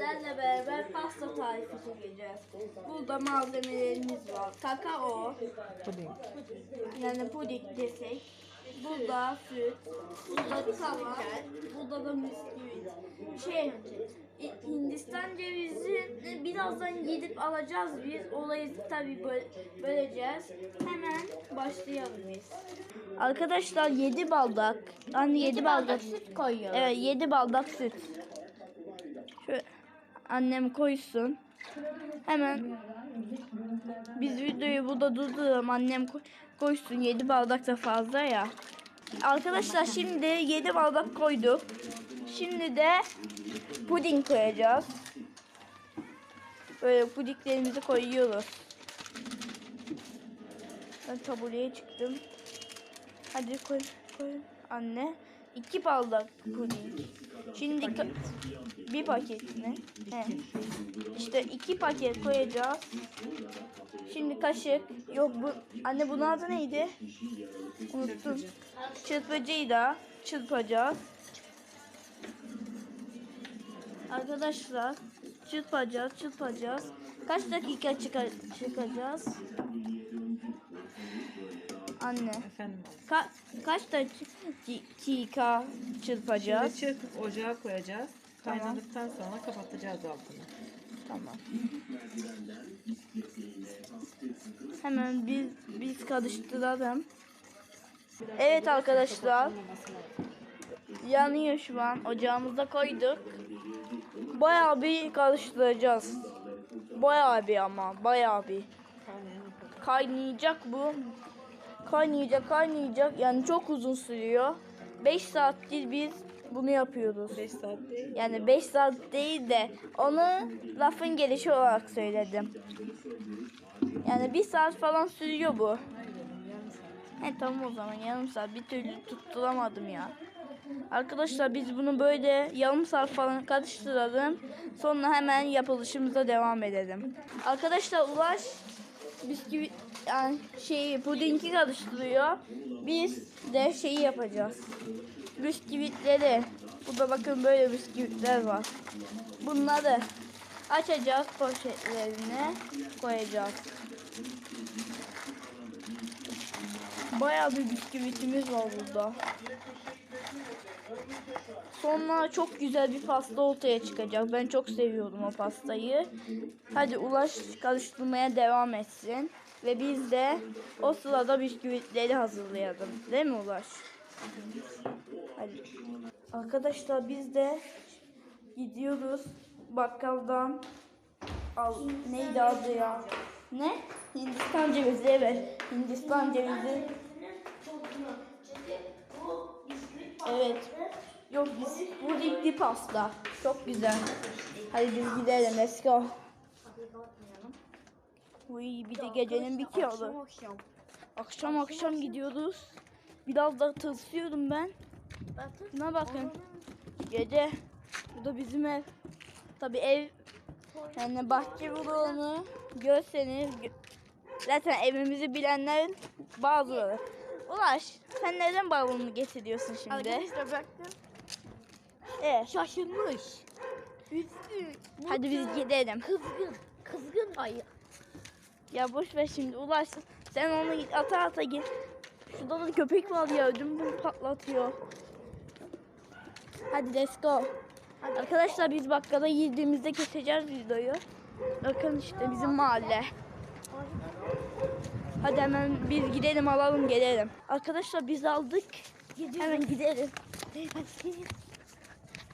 sizlerle beraber pasta tarifi çekeceğiz. Burada malzemelerimiz var. Kakao, Puding. yani puding desek. Burada süt, burada tava, burada da bisküvit. Şey, Hindistan cevizini birazdan gidip alacağız biz. Olayı tabii bö- böleceğiz. Hemen başlayalım biz. Arkadaşlar 7 bardak. Anne 7 bardak süt koyuyor. Evet 7 bardak süt. Annem koysun. Hemen biz videoyu burada durduralım. Annem koy- koysun. 7 bardak da fazla ya. Arkadaşlar şimdi 7 bardak koyduk. Şimdi de puding koyacağız. Böyle pudinglerimizi koyuyoruz. Ben tabureye çıktım. Hadi koy, koy. Anne. 2 bardak puding. Şimdi bir paket mi? He. İşte iki paket koyacağız. Şimdi kaşık. Yok bu anne bunun adı neydi? Unuttum. Çırpıcıyı da çırpacağız. Arkadaşlar çırpacağız, çırpacağız. Kaç dakika çıkar çıkacağız? Anne. Efendim. Ka kaç dakika çırpacağız? Şimdi çırpıp ocağa koyacağız. Kaynadıktan sonra kapatacağız altını. Tamam. Hemen biz biz karıştıralım. Evet arkadaşlar. Yanıyor şu an. Ocağımıza koyduk. Bayağı bir karıştıracağız. Bayağı bir ama. Bayağı bir. Kaynayacak bu. Kaynayacak kaynayacak. Yani çok uzun sürüyor. 5 saattir biz bunu yapıyoruz. 5 saat değil. Yani 5 saat değil de onu lafın gelişi olarak söyledim. Yani 1 saat falan sürüyor bu. He tamam o zaman yarım saat bir türlü tutturamadım ya. Arkadaşlar biz bunu böyle yarım saat falan karıştıralım. Sonra hemen yapılışımıza devam edelim. Arkadaşlar Ulaş bisküvi yani şeyi pudingi karıştırıyor. Biz de şeyi yapacağız. Bisküvitleri. Burada bakın böyle bisküvitler var. Bunları açacağız poşetlerine koyacağız. Bayağı bir bisküvitimiz var burada. Sonra çok güzel bir pasta ortaya çıkacak. Ben çok seviyorum o pastayı. Hadi Ulaş karıştırmaya devam etsin. Ve biz de o sırada bisküvitleri hazırlayalım. Değil mi Ulaş? Arkadaşlar biz de gidiyoruz bakkaldan. Al, neydi adı ya? Ne? Hindistan cevizi evet. Hindistan cevizi. Evet. Yok biz bu dikli pasta. Çok güzel. Hadi biz gidelim. Let's go. Uy bir de gecenin bitiyordu. Akşam akşam gidiyoruz. Biraz da tırsıyorum ben. Buna bakın. Gece. Bu da bizim ev. Tabi ev yani bahçe vurduğunu görseniz gö- zaten evimizi bilenler bazıları. Ulaş sen neden balonu getiriyorsun şimdi? Arkadaşlar baktım. Evet. Şaşırmış. Üstü. Hadi biz gidelim. Kızgın. Kızgın ayı. Ya boş ver şimdi Ulaş. Sen onu ata ata git. Şurada da köpek var ya ödüm bunu patlatıyor. Hadi let's go. Arkadaşlar biz bakkala girdiğimizde keseceğiz videoyu. Bakın işte bizim mahalle. Hadi hemen biz gidelim alalım gelelim. Arkadaşlar biz aldık. Hemen gidelim.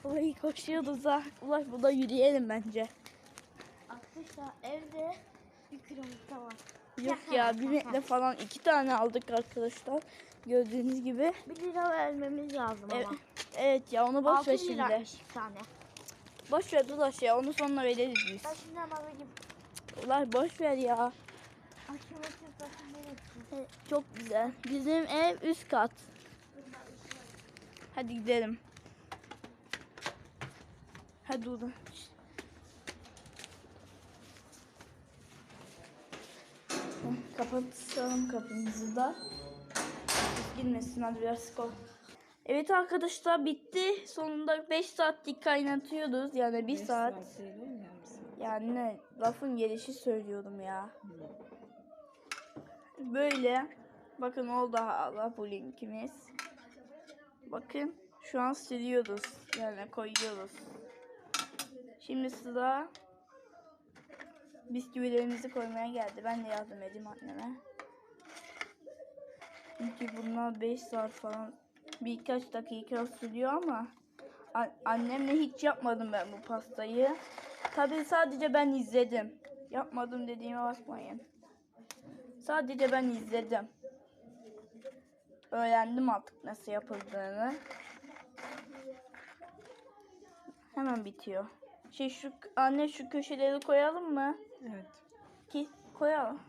Oy koşuyoruz ha. Ulaş burada yürüyelim bence. Arkadaşlar evde bir kilometre var. Yok ya bir metre falan iki tane aldık arkadaşlar. Gördüğünüz gibi. Bir lira vermemiz lazım Evet, ama. Evet ya onu boş ver şimdi. tane. Boş ver Ulaş ya onu sonra veririz biz. Ben şimdi hemen alayım. Ulaş boş ver ya. Akşama çıkmasın neresi? Çok güzel. Bizim ev üst kat. Hadi gidelim. Hadi Ulaş. Kapatalım kapımızı da. Girmesin hadi biraz kol. Evet arkadaşlar bitti. Sonunda 5 saatlik kaynatıyoruz. Yani 1 Beş saat. değil oğlum yarım saat. Yani ne, lafın gelişi söylüyorum ya. Böyle. Bakın oldu hala bu linkimiz. Bakın şu an siliyoruz. Yani koyuyoruz. Şimdi sıra bisküvilerimizi koymaya geldi. Ben de yardım edeyim anneme. Çünkü bunlar 5 saat falan birkaç dakika sürüyor ama annemle hiç yapmadım ben bu pastayı. Tabii sadece ben izledim. Yapmadım dediğime bakmayın. Sadece ben izledim. Öğrendim artık nasıl yapıldığını. Hemen bitiyor. Şey şu anne şu köşeleri koyalım mı? Evet. Ki koyalım.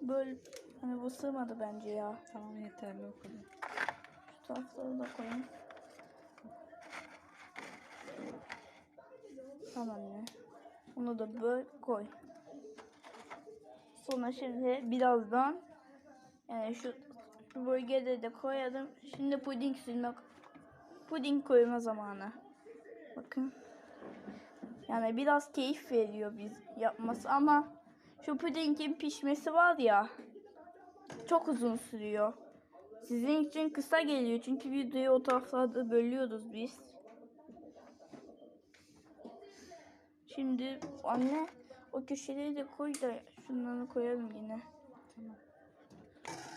Böyle hani bu sığmadı bence ya. Tamam yeterli o kadar. Şu tarafları da koyayım. Tamam anne. Onu da böyle koy. Sonra şimdi birazdan yani şu, şu bölgede de koyalım. Şimdi puding sürmek puding koyma zamanı. Bakın. Yani biraz keyif veriyor biz yapması ama şu pudingin pişmesi var ya çok uzun sürüyor. Sizin için kısa geliyor çünkü videoyu o taraflarda bölüyoruz biz. Şimdi anne o köşeleri de koy da şunları koyalım yine. Tamam.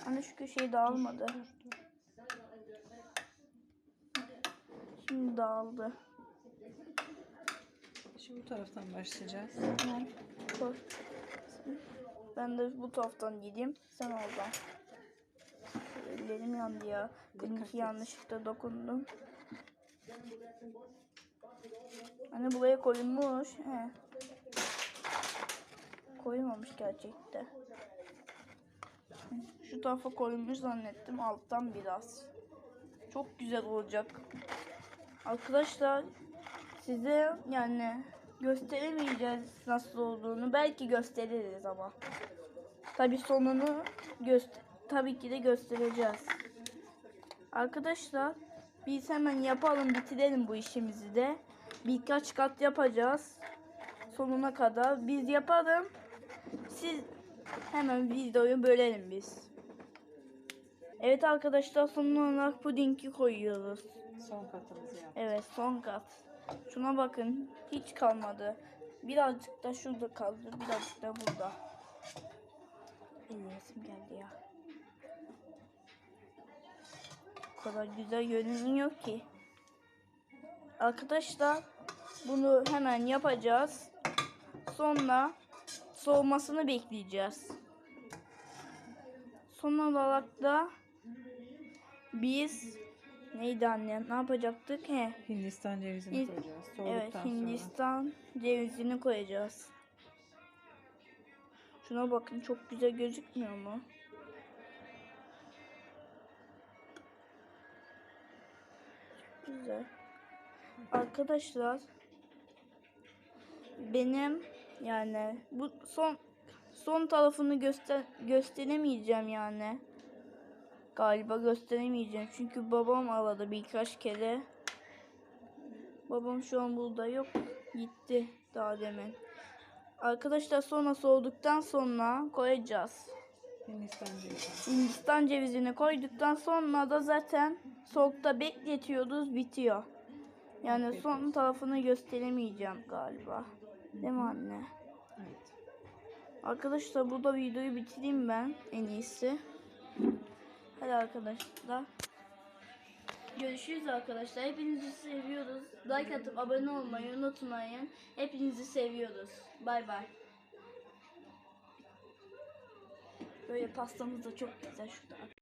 Anne şu köşeyi dağılmadı. Şimdi dağıldı. Şimdi bu taraftan başlayacağız. Tamam. Koy. Ben de bu taraftan gideyim. Sen oradan. Ellerim yandı ya. Et. yanlışlıkla dokundum. Hani buraya koyulmuş. He. Koymamış gerçekten. Şu tarafa koyulmuş zannettim. Alttan biraz. Çok güzel olacak. Arkadaşlar size yani gösteremeyeceğiz nasıl olduğunu. Belki gösteririz ama. Tabi sonunu göster tabii ki de göstereceğiz. Arkadaşlar biz hemen yapalım bitirelim bu işimizi de. Birkaç kat yapacağız. Sonuna kadar. Biz yapalım. Siz hemen videoyu bölelim biz. Evet arkadaşlar son olarak pudingi koyuyoruz. Son katımızı yap. Evet son kat. Şuna bakın hiç kalmadı. Birazcık da şurada kaldı. Birazcık da burada. Resim geldi ya. O kadar güzel görünüyor ki. Arkadaşlar bunu hemen yapacağız. Sonra soğumasını bekleyeceğiz. Son olarak da biz neydi anne? Ne yapacaktık? He. Hindistan cevizini Hint- koyacağız. Evet Soğuduktan Hindistan cevizini koyacağız. Şuna bakın çok güzel gözükmüyor mu? Çok güzel. Arkadaşlar benim yani bu son son tarafını göster gösteremeyeceğim yani. Galiba gösteremeyeceğim çünkü babam aradı birkaç kere. Babam şu an burada yok. Gitti daha demin. Arkadaşlar sonra soğuduktan sonra koyacağız. Hindistan cevizi. Hindistan cevizini koyduktan sonra da zaten soğukta bekletiyoruz bitiyor. Yani son tarafını gösteremeyeceğim galiba. Değil mi anne? Evet. Arkadaşlar burada videoyu bitireyim ben en iyisi. Hadi arkadaşlar. Görüşürüz arkadaşlar. Hepinizi seviyoruz. Like atıp abone olmayı unutmayın. Hepinizi seviyoruz. Bay bay. Böyle pastamız da çok güzel şurada.